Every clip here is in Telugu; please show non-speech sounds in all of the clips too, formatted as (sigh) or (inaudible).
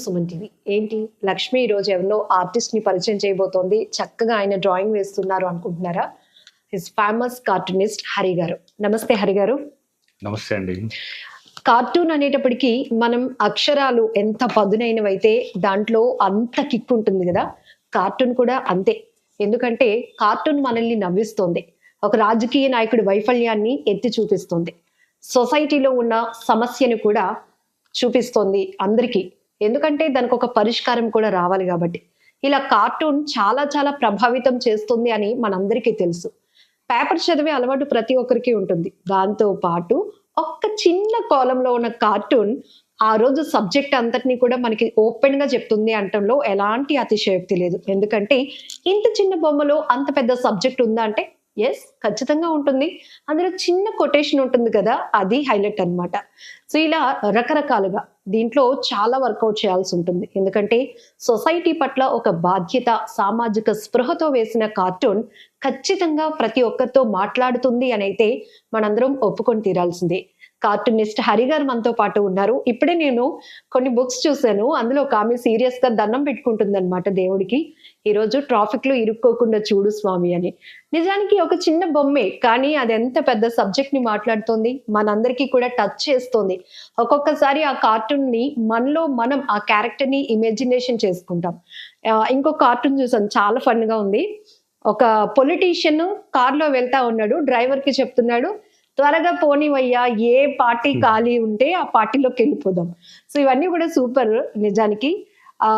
సుమన్ టీవీ. ఏంటి? లక్ష్మి ఈరోజు ఎవరినో ఆర్టిస్ట్ని పరిచయం చేయబోతోంది. చక్కగా ఆయన డ్రాయింగ్ వేస్తున్నారు అనుకుంటున్నారా? హిస్ ఫేమస్ కార్టూనిస్ట్ హరి గారు. నమస్తే హరి గారు. నమస్తే అండి. కార్టూన్ అనేటప్పటికీ మనం అక్షరాలు ఎంత పదునైనవైతే దాంట్లో అంత కిక్ ఉంటుంది కదా. కార్టూన్ కూడా అంతే. ఎందుకంటే కార్టూన్ మనల్ని నవ్విస్తోంది. ఒక రాజకీయ నాయకుడి వైఫల్యాన్ని ఎత్తి చూపిస్తుంది. సొసైటీలో ఉన్న సమస్యను కూడా చూపిస్తోంది అందరికీ. ఎందుకంటే దానికి ఒక పరిష్కారం కూడా రావాలి కాబట్టి. ఇలా కార్టూన్ చాలా చాలా ప్రభావితం చేస్తుంది అని మనందరికీ తెలుసు. పేపర్ చదివే అలవాటు ప్రతి ఒక్కరికి ఉంటుంది. దాంతో పాటు ఒక్క చిన్న కాలంలో ఉన్న కార్టూన్ ఆ రోజు సబ్జెక్ట్ అంతటిని కూడా మనకి ఓపెన్గా చెప్తుంది అంటంలో ఎలాంటి అతిశయోక్తి లేదు. ఎందుకంటే ఇంత చిన్న బొమ్మలో అంత పెద్ద సబ్జెక్ట్ ఉందా అంటే ఎస్ ఖచ్చితంగా ఉంటుంది. అందులో చిన్న కొటేషన్ ఉంటుంది కదా అది హైలైట్ అన్నమాట. సో ఇలా రకరకాలుగా దీంట్లో చాలా వర్కౌట్ చేయాల్సి ఉంటుంది. ఎందుకంటే సొసైటీ పట్ల ఒక బాధ్యత సామాజిక స్పృహతో వేసిన కార్టూన్ ఖచ్చితంగా ప్రతి ఒక్కరితో మాట్లాడుతుంది అని అయితే మనందరం ఒప్పుకొని తీరాల్సిందే. కార్టూనిస్ట్ హరి గారు మనతో పాటు ఉన్నారు. ఇప్పుడే నేను కొన్ని బుక్స్ చూశాను. అందులో ఒక ఆమె సీరియస్గా దండం పెట్టుకుంటుంది అనమాట దేవుడికి. ఈరోజు ట్రాఫిక్లో ఇరుక్కోకుండా చూడు స్వామి అని. నిజానికి ఒక చిన్న బొమ్మే కానీ అది ఎంత పెద్ద సబ్జెక్ట్ని మాట్లాడుతోంది. మనందరికీ కూడా టచ్ చేస్తోంది. ఒక్కొక్కసారి ఆ కార్టూన్ని మనలో మనం ఆ క్యారెక్టర్ని ఇమాజినేషన్ చేసుకుంటాం. ఇంకో కార్టూన్ చూసాను చాలా ఫన్గా ఉంది. ఒక పొలిటీషియన్ కార్లో వెళ్తా ఉన్నాడు. డ్రైవర్కి చెప్తున్నాడు త్వరగా పోనివయ్యా ఏ పార్టీ ఖాళీ ఉంటే ఆ పార్టీలోకి వెళ్ళిపోదాం. సో ఇవన్నీ కూడా సూపర్ నిజానికి. ఆ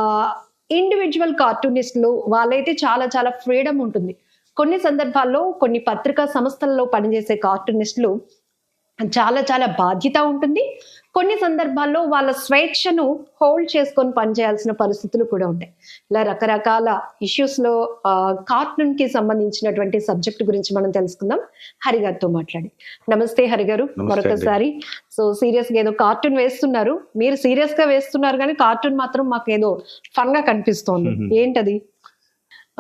ఇండివిజువల్ కార్టూనిస్టులు వాళ్ళైతే చాలా చాలా ఫ్రీడమ్ ఉంటుంది. కొన్ని సందర్భాల్లో కొన్ని పత్రికా సంస్థల్లో పనిచేసే కార్టూనిస్టులు చాలా చాలా బాధ్యత ఉంటుంది. కొన్ని సందర్భాల్లో వాళ్ళ స్వేచ్ఛను హోల్డ్ చేసుకొని పనిచేయాల్సిన పరిస్థితులు కూడా ఉంటాయి. ఇలా రకరకాల ఇష్యూస్లో కార్టూన్కి సంబంధించినటువంటి సబ్జెక్ట్ గురించి మనం తెలుసుకుందాం. హరి గారితో మాట్లాడి. నమస్తే హరి గారు నమస్తే మరొకసారి. సో సీరియస్గా ఏదో కార్టూన్ వేస్తున్నారు. మీరు సీరియస్గా వేస్తున్నారు కానీ కార్టూన్ మాత్రం మాకు ఏదో ఫన్గా కనిపిస్తోంది. ఏంటది?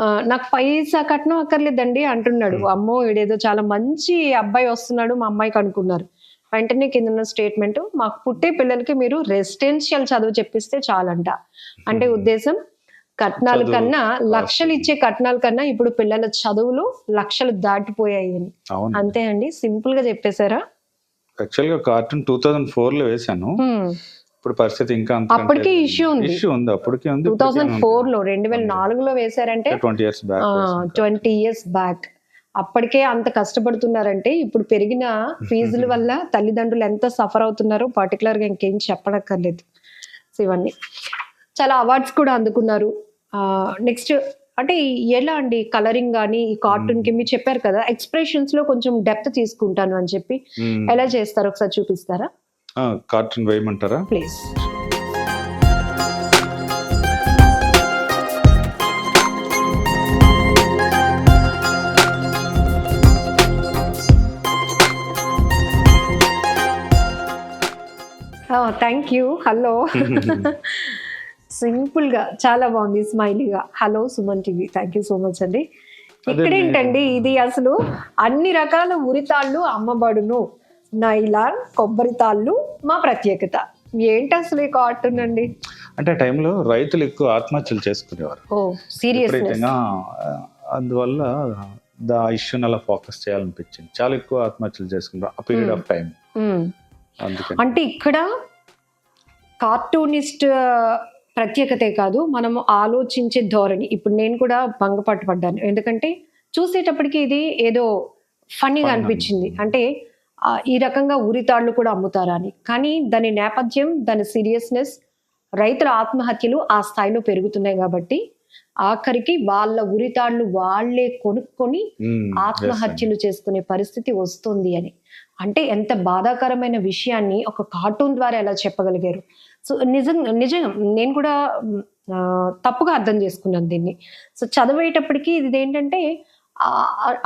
ఆ, నాకు పైసా కట్నం అక్కర్లేదండి అంటున్నాడు. అమ్మో వీడేదో చాలా మంచి అబ్బాయి వస్తున్నాడు మా అమ్మాయికి అనుకున్నారు వెంటనే కింద ఉన్న స్టేట్మెంట్ మాకు పుట్టే పిల్లలకి మీరు రెసిడెన్షియల్ చదువు చెప్పిస్తే చాలంట. అంటే Hmm. ఉద్దేశం కట్నాల కన్నా. లక్షలు ఇచ్చే కట్నాల కన్నా ఇప్పుడు పిల్లల చదువులు లక్షలు దాటిపోయాయి అని. అంతే అండి సింపుల్గా చెప్పేశారా? యాక్చువల్గా కార్టూన్ టూ థౌసండ్ ఫోర్లో వేశాను. ఇప్పుడు పరిస్థితి ఇంకా అప్పటికే issue ఉంది. ఇష్యూ ఉంది అప్పటికే ఉంది టూ థౌజండ్ ఫోర్లో రెండు వేల నాలుగులో వేశారంటే twenty years back twenty years back అప్పటికే అంత కష్టపడుతున్నారంటే ఇప్పుడు పెరిగిన ఫీజుల (laughs) వల్ల తల్లిదండ్రులు ఎంత సఫర్ అవుతున్నారో పర్టికులర్గా ఇంకేం చెప్పనక్కర్లేదు. సో ఇవన్నీ. చాలా అవార్డ్స్ కూడా అందుకున్నారు. నెక్స్ట్ అంటే ఎలా అండి కలరింగ్ కానీ ఈ కార్టూన్కి మీరు చెప్పారు కదా ఎక్స్ప్రెషన్స్లో కొంచెం డెప్త్ తీసుకుంటాను అని చెప్పి. ఎలా చేస్తారు ఒకసారి చూపిస్తారా? కార్టూన్ వేయమంటారా? ప్లీజ్ థ్యాంక్ యూ హలో సింపుల్గా చాలా బాగుంది. స్మైలీగా hello Suman TV thank you so much అండి. ఇక్కడ అదే ఏంటండి? ఇది అసలు అన్ని రకాల ఉరితాళ్ళు అమ్మబడును. నైలాన్ కొబ్బరి తాళ్ళు మా ప్రత్యేకత. ఏంటి అసలు ఈ కార్టూన్ అండి? అంటే ఆ టైంలో రైతులు ఎక్కువ ఆత్మహత్యలు చేసుకునేవారు. అందువల్ల దా ఇష్యూని అలా ఫోకస్ చేయాలనిపించింది. చాలా ఎక్కువ ఆత్మహత్యలు చేసుకున్నారు ఆ పీరియడ్ ఆఫ్ టైం అంటే ఇక్కడ కార్టూనిస్ట్ ప్రత్యేకతే కాదు మనము ఆలోచించే ధోరణి. ఇప్పుడు నేను కూడా భంగపట్టు పడ్డాను. ఎందుకంటే చూసేటప్పటికి ఇది ఏదో ఫన్నీగా అనిపించింది. అంటే ఈ రకంగా ఉరితాళ్ళు కూడా అమ్ముతారా అని. కానీ దాని నేపథ్యం దాని సీరియస్నెస్ రైతుల ఆత్మహత్యలు ఆ స్థాయిలో పెరుగుతున్నాయి కాబట్టి ఆఖరికి వాళ్ళ ఉరితాళ్ళు వాళ్ళే కొనుక్కొని ఆత్మహత్యలు చేసుకునే పరిస్థితి వస్తుంది అని. అంటే ఎంత బాధాకరమైన విషయాన్ని ఒక కార్టూన్ ద్వారా ఎలా చెప్పగలిగారు? సో నిజం నిజం నేను కూడా తప్పుగా అర్థం చేసుకున్నాను దీన్ని. సో చదివేటప్పటికి ఇది ఏంటంటే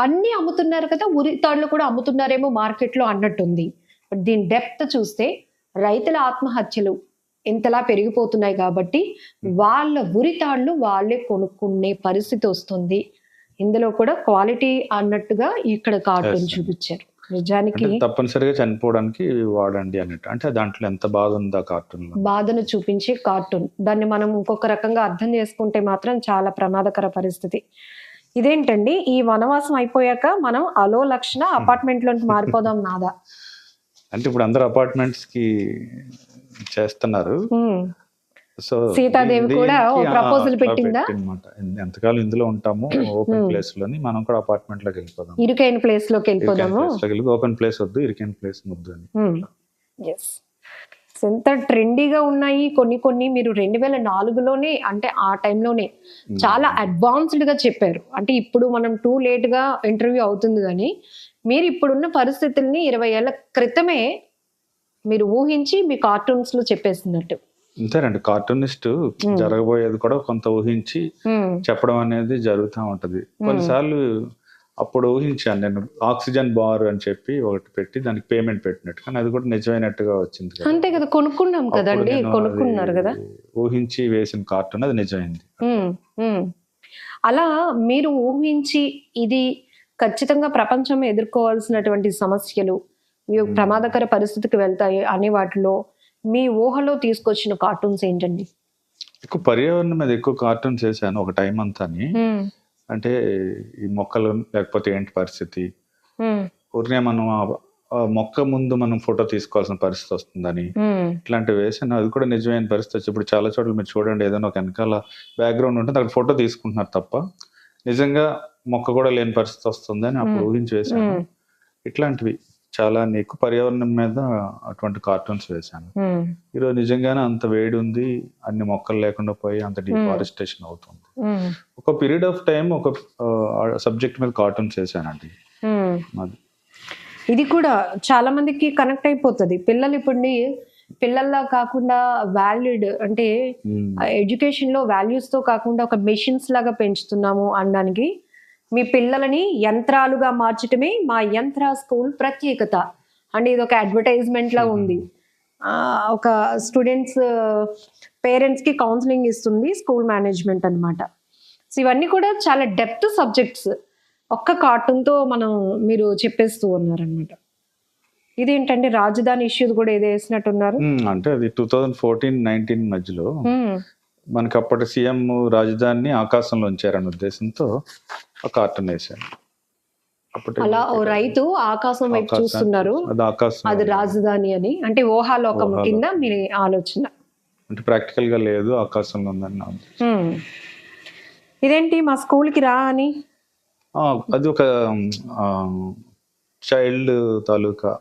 అన్నీ అమ్ముతున్నారు కదా ఉరితాళ్ళు కూడా అమ్ముతున్నారేమో మార్కెట్లో అన్నట్టుంది. బట్ దీని డెప్త్ చూస్తే రైతుల ఆత్మహత్యలు ఇంతలా పెరిగిపోతున్నాయి కాబట్టి వాళ్ళ ఉరితాళ్ళు వాళ్ళే కొనుక్కునే పరిస్థితి వస్తుంది. ఇందులో కూడా క్వాలిటీ అన్నట్టుగా ఇక్కడ కార్టూన్. చూపించారు. నిజానికి తప్పనిసరిగా చనిపోవడానికి వాడండి అన్నట్టు. అంటే దాంట్లో ఎంత బాధ ఉంది కార్టూన్ బాధను చూపించే కార్టూన్. దాన్ని మనం ఇంకొక రకంగా అర్థం చేసుకుంటే మాత్రం చాలా ప్రమాదకర పరిస్థితి. ఇదేంటండి? ఈ వనవాసం అయిపోయాక మనం అలో లక్షణ అపార్ట్మెంట్లోకి మారిపోదాం నాదా? అంటే ఇప్పుడు అందరు అపార్ట్మెంట్స్కి చేస్తున్నారు. సో సీతాదేవి కూడా అట్లా పెట్టిందా? ఎంతకాలం ఇందులో ఉంటాము? (clears throat) ఓపెన్. ప్లేస్లోని మనం కూడా అపార్ట్మెంట్లోకి వెళ్ళిపోదాం ఇరుకైన ప్లేస్లోకి వెళ్ళిపోదాము. ఓపెన్ ప్లేస్ వద్దు ఇరికైన ప్లేస్ వద్దు అని. ఎంత ట్రెండీగా ఉన్నాయి? కొన్ని కొన్ని మీరు రెండు వేల నాలుగులోనే అంటే ఆ టైంలోనే చాలా అడ్వాన్స్డ్గా చెప్పారు. అంటే ఇప్పుడు మనం టూ లేట్గా ఇంటర్వ్యూ అవుతుంది కానీ మీరు ఇప్పుడున్న పరిస్థితుల్ని ఇరవై ఏళ్ళ క్రితమే మీరు ఊహించి మీ కార్టూన్స్లో చెప్పేస్తున్నట్టు అంతేనండి. కార్టూనిస్ట్ జరగబోయేది కూడా కొంత ఊహించి చెప్పడం అనేది జరుగుతూ ఉంటది. కొన్నిసార్లు అప్పుడు ఊహించాను నేను ఆక్సిజన్ బార్ అని చెప్పి ఒకటి పెట్టి దానికి పేమెంట్ పెట్టినట్టు. కానీ అది కూడా నిజమైనట్టుగా వచ్చింది. అంతే కదా కొనుక్కున్నాం కదండి నేను కొనుక్కున్నారు కదా. ఊహించి వేసిన కార్టూన్ అది నిజమైంది. అలా మీరు ఊహించి ఇది ఖచ్చితంగా ప్రపంచం ఎదుర్కోవాల్సినటువంటి సమస్యలు. ప్రమాదకర పరిస్థితికి వెళ్తాయి అనే వాటిలో మీ ఊహలో తీసుకొచ్చిన కార్టూన్స్ ఏంటండి? ఎక్కువ పర్యావరణం మీద ఎక్కువ కార్టూన్స్ వేసాను ఒక టైం అంతాని. అంటే ఈ మొక్కలు లేకపోతే ఏంటి పరిస్థితి? ఊరినే మనం మొక్క ముందు మనం ఫోటో తీసుకోవాల్సిన పరిస్థితి వస్తుందని. ఇట్లాంటివి వేసాను అది కూడా నిజమైన పరిస్థితి వచ్చి ఇప్పుడు చాలా చోట్ల మీరు చూడండి ఏదైనా ఒక వెనకాల బ్యాక్గ్రౌండ్ ఉంటుంది అక్కడ ఫోటో తీసుకుంటున్నారు తప్ప. నిజంగా మొక్క కూడా లేని పరిస్థితి వస్తుందని అప్పుడు. ఊహించి వేసాను ఇట్లాంటివి. చాలా ఎక్కువ పర్యావరణం మీద అటువంటి కార్టూన్స్ వేశాను. ఈరోజు నిజంగానే అంత వేడి ఉంది అన్ని మొక్కలు లేకుండా పోయి అంత డిఫారెస్టేషన్ అవుతుంది. ఒక పీరియడ్ ఆఫ్ టైం ఒక సబ్జెక్ట్ మీద కార్టూన్స్ వేసానండి ఇది కూడా చాలా మందికి కనెక్ట్ అయిపోతుంది. పిల్లలు ఇప్పుడు పిల్లల్లా కాకుండా వాల్యూడ్ అంటే. ఎడ్యుకేషన్లో వాల్యూస్తో కాకుండా ఒక మెషిన్స్ లాగా పెంచుతున్నాము అనడానికి మీ పిల్లలని యంత్రాలుగా మార్చటమే మా యంత్ర స్కూల్ ప్రత్యేకత. అంటే ఇది ఒక అడ్వర్టైజ్మెంట్ లా ఉంది. ఆ, ఒక స్టూడెంట్స్ పేరెంట్స్కి కౌన్సిలింగ్ ఇస్తుంది స్కూల్ మేనేజ్మెంట్ అన్నమాట. సో ఇవన్నీ కూడా చాలా డెప్త్ సబ్జెక్ట్స్ ఒక్క కార్టూన్తో మనం మీరు చెప్పేస్తూ ఉన్నారనమాట ఇదేంటంటే రాజధాని ఇష్యూస్ కూడా ఏదో వేసినట్టున్నారు. అంటే అది టూ థౌజండ్ ఫోర్టీన్ నైన్టీన్ మధ్యలో. మనకి అప్పటి సీఎం రాజధానిని ఆకాశంలో ఉంచారనే ఉద్దేశంతో కార్టూన్ అప్పటి అలా ఓ రైతు ఆకాశం వైపు చూస్తున్నారు. అది ఆకాశం అది రాజధాని అని. అంటే ఊహాలోకం. కింద మీ ఆలోచన. అంటే ప్రాక్టికల్గా లేదు ఆకాశంలో ఉందని. ఇదేంటి? మా స్కూల్కి రా అని. అది ఒక చైల్డ్ తాలూకా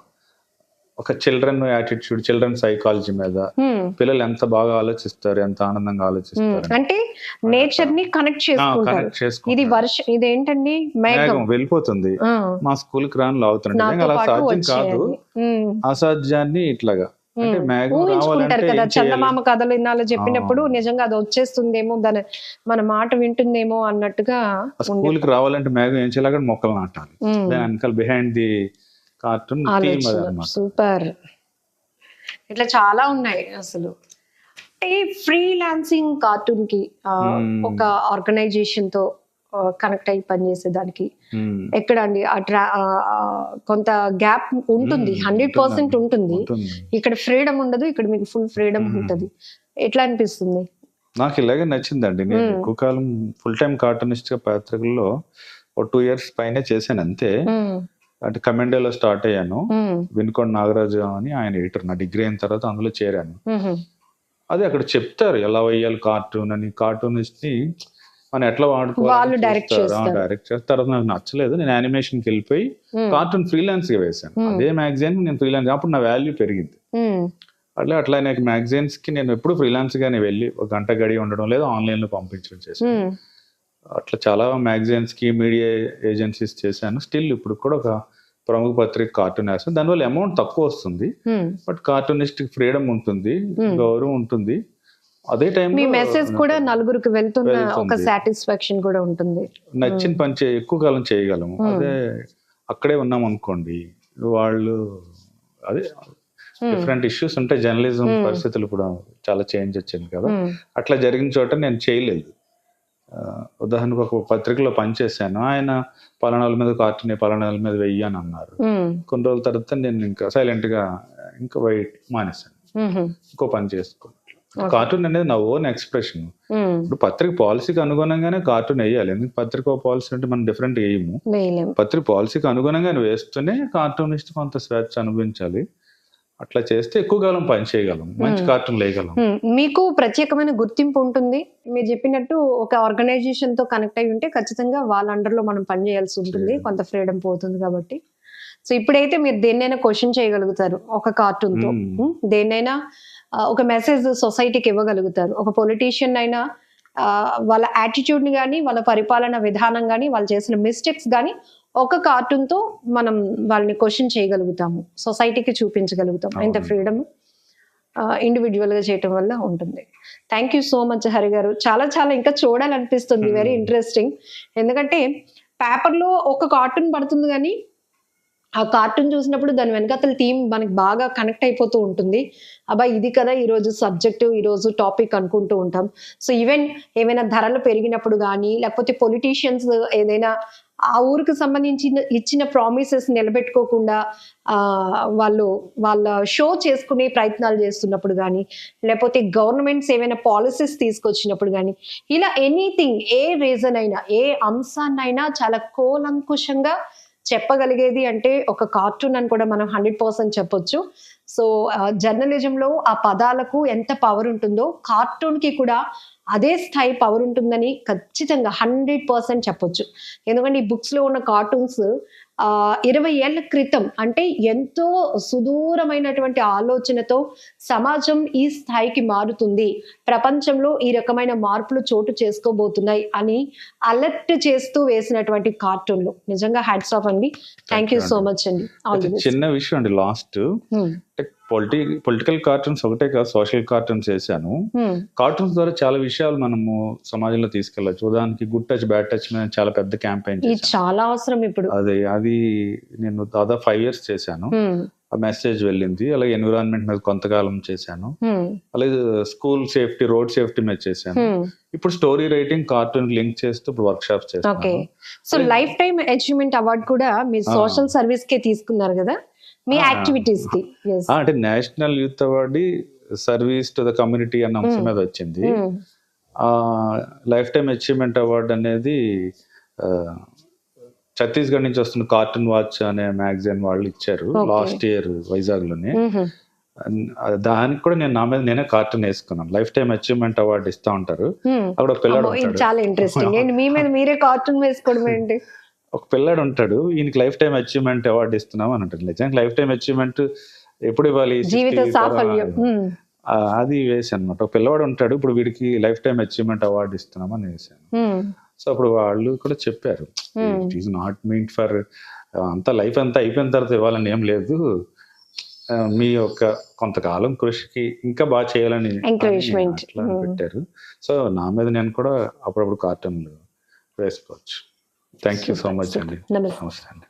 ఒక చిల్డ్రన్ యాటిట్యూడ్ చిల్డ్రన్ సైకాలజీ మీద హ్మ్. పిల్లలు ఎంత బాగా ఆలోచిస్తారు ఎంత ఆనందంగా. ఆలోచిస్తారు అంటే నేచర్ని కనెక్ట్ చేసుకుంటారు. ఇది వర్ష ఇదేంటండి? మేఘం. మేఘం వెళ్ళిపోతుంది. మా స్కూల్కి రాని లాగుతున్నాడు. నిజంగా అలా సాధ్యం కాదు. హ్మ్. అసాధ్యాన్ని ఇట్లాగా. ఊహించుకుంటారు కదా? చందమామ కథలు ఇన్నాళ్ళు చెప్పినప్పుడు. నిజంగా అది వచ్చేస్తుందేమో దాని మన మాట వింటుందేమో అన్నట్టుగా స్కూల్కి రావాలంటే మేఘం ఏం చేయాలి? మొక్కలు నాటాలి. దాని వెనకాల బిహైండ్ ది కార్టూన్ సూపర్. ఇట్లా చాలా ఉన్నాయి అసలు. అంటే ఫ్రీలాన్సింగ్ కార్టూన్కి. ఒక ఆర్గనైజేషన్తో కనెక్ట్ అయ్యి పనిచేసే దానికి ఎక్కడ అండి కొంత గ్యాప్ ఉంటుంది. హండ్రెడ్ పర్సెంట్ ఉంటుంది. ఇక్కడ ఫ్రీడమ్ ఉండదు ఇక్కడ మీకు ఫుల్ ఫ్రీడమ్. ఉంటుంది. ఎట్లా అనిపిస్తుంది? నాకు ఇలాగే నచ్చిందండి. నేను. ఎక్కువ కాలం ఫుల్ టైం కార్టూనిస్ట్గా పత్రికల్లో ఒక టూ ఇయర్స్ పైనే చేశాను అంతే. అంటే కమెండేలో స్టార్ట్ అయ్యాను. వినుకొండ నాగరాజు అని ఆయన ఎడిటర్ నా డిగ్రీ అయిన తర్వాత అందులో చేరాను. అది అక్కడ చెప్తారు ఎలా వేయాలి కార్టూన్ అని కార్టూనిస్ట్ని మనం ఎట్లా చేస్తారు. డైరెక్ట్ చేస్తారు తర్వాత నాకు నచ్చలేదు నేను యానిమేషన్కి వెళ్ళిపోయి. కార్టూన్ ఫ్రీలాన్స్గా వేశాను. అదే మ్యాగజైన్ నేను ఫ్రీలాన్స్ అప్పుడు నా వాల్యూ పెరిగింది. అట్లా అట్లా నాకు మ్యాగజైన్స్కి నేను ఎప్పుడు ఫ్రీలాన్స్ గానే వెళ్ళి ఒక గంట గడి ఉండడం లేదా ఆన్లైన్లో పంపించడం చేశాను ఉమ్, అట్లా చాలా మ్యాగజైన్స్కి మీడియా ఏజెన్సీస్ చేశాను స్టిల్ ఇప్పుడు కూడా ఒక ప్రముఖ పత్రిక కార్టూన్ వేస్తాను దానివల్ల అమౌంట్ తక్కువ వస్తుంది. బట్ కార్టూనిస్ట్ ఫ్రీడమ్ ఉంటుంది Hmm. గౌరవం ఉంటుంది అదే టైం మీ మెసేజ్ కూడా నలుగురికి వెళ్తున్న ఒక. సాటిస్ఫాక్షన్ కూడా ఉంటుంది నచ్చిన పని చే ఎక్కువ కాలం చేయగలము Hmm. అదే అక్కడే ఉన్నాం అనుకోండి వాళ్ళు అదే Hmm. డిఫరెంట్ ఇష్యూస్ ఉంటాయి జర్నలిజం Hmm. పరిస్థితులు కూడా చాలా చేంజ్ వచ్చింది కదా అట్లా జరిగిన చోట నేను చేయలేదు ఉదాహరణకు ఒక పత్రికలో పనిచేశాను. ఆయన పలానాల మీద కార్టూన్ పలానాల మీద వెయ్యి అని అన్నారు. కొన్ని రోజుల తర్వాత నేను ఇంకా సైలెంట్గా ఇంకా వెయిట్ మానేశాను. ఇంకో పని చేసుకో. కార్టూన్ అనేది నా ఓన్ ఎక్స్ప్రెషన్. ఇప్పుడు పత్రిక పాలసీకి అనుగుణంగానే కార్టూన్ వేయాలి. ఎందుకు పత్రిక పాలసీ అంటే మనం డిఫరెంట్ వేయము. పత్రిక పాలసీకి అనుగుణంగా వేస్తూనే కార్టూనిస్ట్ కొంత స్వేచ్ఛ అనుభవించాలి. అట్లా చేస్తే ఎక్కువ కాలం పని చేయగలం మంచి Hmm. కార్టూన్ వేయగలం ఉమ్, మీకు ప్రత్యేకమైన గుర్తింపు ఉంటుంది. మీరు చెప్పినట్టు ఒక ఆర్గనైజేషన్తో కనెక్ట్ అయి ఉంటే ఖచ్చితంగా వాళ్ళ అండర్లో మనం పని చేయాల్సి ఉంటుంది. కొంత ఫ్రీడమ్ పోతుంది కాబట్టి. సో ఇప్పుడైతే మీరు దేన్నైనా క్వశ్చన్ చేయగలుగుతారు. ఒక కార్టూన్తో. Hmm. దేన్నైనా ఒక మెసేజ్ సొసైటీకి ఇవ్వగలుగుతారు. ఒక పొలిటీషియన్ అయినా వాళ్ళ యాటిట్యూడ్ని కానీ వాళ్ళ పరిపాలన విధానం కానీ వాళ్ళు చేసిన మిస్టేక్స్ కానీ ఒక కార్టూన్తో మనం వాళ్ళని క్వశ్చన్ చేయగలుగుతాము. సొసైటీకి చూపించగలుగుతాం. ఎంత అవును. ఫ్రీడమ్ ఇండివిజువల్గా చేయటం వల్ల ఉంటుంది. Thank you so much Hari గారు. చాలా చాలా ఇంకా చూడాలనిపిస్తుంది. వెరీ. ఇంట్రెస్టింగ్ ఎందుకంటే పేపర్లో ఒక కార్టూన్ పడుతుంది కానీ ఆ కార్టూన్ చూసినప్పుడు దాని వెనకాతల థీమ్ మనకి బాగా కనెక్ట్ అయిపోతూ ఉంటుంది. అబ్బా ఇది కదా ఈరోజు సబ్జెక్టు ఈరోజు ఈ రోజు టాపిక్ అనుకుంటూ ఉంటాం. సో ఈవెన్ ఏమైనా ధరలు పెరిగినప్పుడు కానీ లేకపోతే పొలిటీషియన్స్ ఏదైనా ఆ ఊరికి సంబంధించిన ఇచ్చిన ప్రామిసెస్ నిలబెట్టుకోకుండా వాళ్ళు వాళ్ళ షో చేసుకునే ప్రయత్నాలు చేస్తున్నప్పుడు కానీ లేకపోతే గవర్నమెంట్స్ ఏమైనా పాలసీస్ తీసుకొచ్చినప్పుడు కానీ ఇలా ఎనీథింగ్ ఏ రీజన్ అయినా ఏ అంశాన్నైనా చాలా కోలంకుషంగా చెప్పగలిగేది అంటే ఒక కార్టూన్ అని కూడా మనం హండ్రెడ్ పర్సెంట్ చెప్పొచ్చు. సో జర్నలిజంలో ఆ పదాలకు ఎంత పవర్ ఉంటుందో కార్టూన్కి కూడా అదే స్థాయి పవర్ ఉంటుందని ఖచ్చితంగా హండ్రెడ్ పర్సెంట్ చెప్పొచ్చు. ఎందుకంటే ఈ బుక్స్లో ఉన్న కార్టూన్స్ ఆ ఇరవై ఏళ్ళ క్రితం అంటే ఎంతో సుదూరమైనటువంటి ఆలోచనతో సమాజం ఈ స్థాయికి మారుతుంది. ప్రపంచంలో ఈ రకమైన మార్పులు చోటు చేసుకోబోతున్నాయి అని అలర్ట్ చేస్తూ వేసినటువంటి కార్టూన్లు. నిజంగా హ్యాట్స్ ఆఫ్ అండి. Thank you so. మచ్ అండి. చిన్న విషయం అండి లాస్ట్. అంటే పొలిటి పొలిటికల్ కార్టూన్స్ ఒకటే కాదు సోషల్ కార్టూన్స్ వేసాను కార్టూన్స్ ద్వారా చాలా విషయాలు మనము సమాజంలో తీసుకెళ్ళచ్చు. ఉదాహరణకి గుడ్ టచ్ బ్యాడ్ టచ్ మీద చాలా పెద్ద క్యాంపెయిన్ చేశాను. చాలా అవసరం ఇప్పుడు. అది అది నేను దాదాపు ఫైవ్ ఇయర్స్ చేశాను. ఆ మెసేజ్ వెళ్ళింది. అలాగే ఎన్విరాన్మెంట్ మీద కొంతకాలం చేశాను. అలాగే స్కూల్ సేఫ్టీ రోడ్ సేఫ్టీ మీద చేశాను. ఇప్పుడు స్టోరీ రైటింగ్ కార్టూన్ లింక్ చేస్తూ ఇప్పుడు వర్క్ ఓకే. చేస్తాను so life time achievement award కూడా మీరు. సోషల్ సర్వీస్ కే తీసుకున్నారు కదా? మీ. యాక్టివిటీస్కి అంటే national youth award service to the community అన్న అంశం Hmm. మీద వచ్చింది. ఆ లైఫ్ టైమ్ అచీవ్మెంట్ అవార్డు అనేది ఛత్తీస్గఢ్ నుంచి వస్తున్న కార్టూన్ వాచ్ అనే మ్యాగజైన్ వాళ్ళు ఇచ్చారు. లాస్ట్ ఇయర్ వైజాగ్లోనే దానికి కూడా నేను నా మీద నేనే కార్టూన్ వేసుకున్నాను. లైఫ్ టైమ్ అచీవ్మెంట్ అవార్డు ఇస్తా ఉంటారు. అక్కడ ఒక పిల్లాడు చాలా ఇంట్రెస్టింగ్ మీ మీద మీరే కార్టూన్ వేసుకోవడం ఏంటి (laughs) ఒక పిల్లాడు ఉంటాడు ఈయనకి లైఫ్ టైం అచీవ్మెంట్ అవార్డు ఇస్తున్నాం అని అంటాడు. నిజానికి లైఫ్ టైం అచీవ్మెంట్ ఎప్పుడు ఇవ్వాలి? 60 జీవిత తర్వాత- సాఫల్యం. ఆ, అది వేసాను అనమాట ఒక పిల్లవాడు ఉంటాడు ఇప్పుడు వీడికి లైఫ్ టైం అచీవ్మెంట్ అవార్డు ఇస్తున్నామని వేసాను. సో అప్పుడు వాళ్ళు కూడా చెప్పారు. It is not mean for అంతా లైఫ్ అంతా అయిపోయిన తర్వాత ఇవ్వాలని ఏం లేదు. మీ యొక్క కొంతకాలం కృషికి ఇంకా బాగా చేయాలని. పెట్టారు. సో నా మీద నేను కూడా అప్పుడప్పుడు కార్టూన్లు వేసుకోవచ్చు. థ్యాంక్ యూ సో మచ్ అండి నమస్తే నమస్తే అండి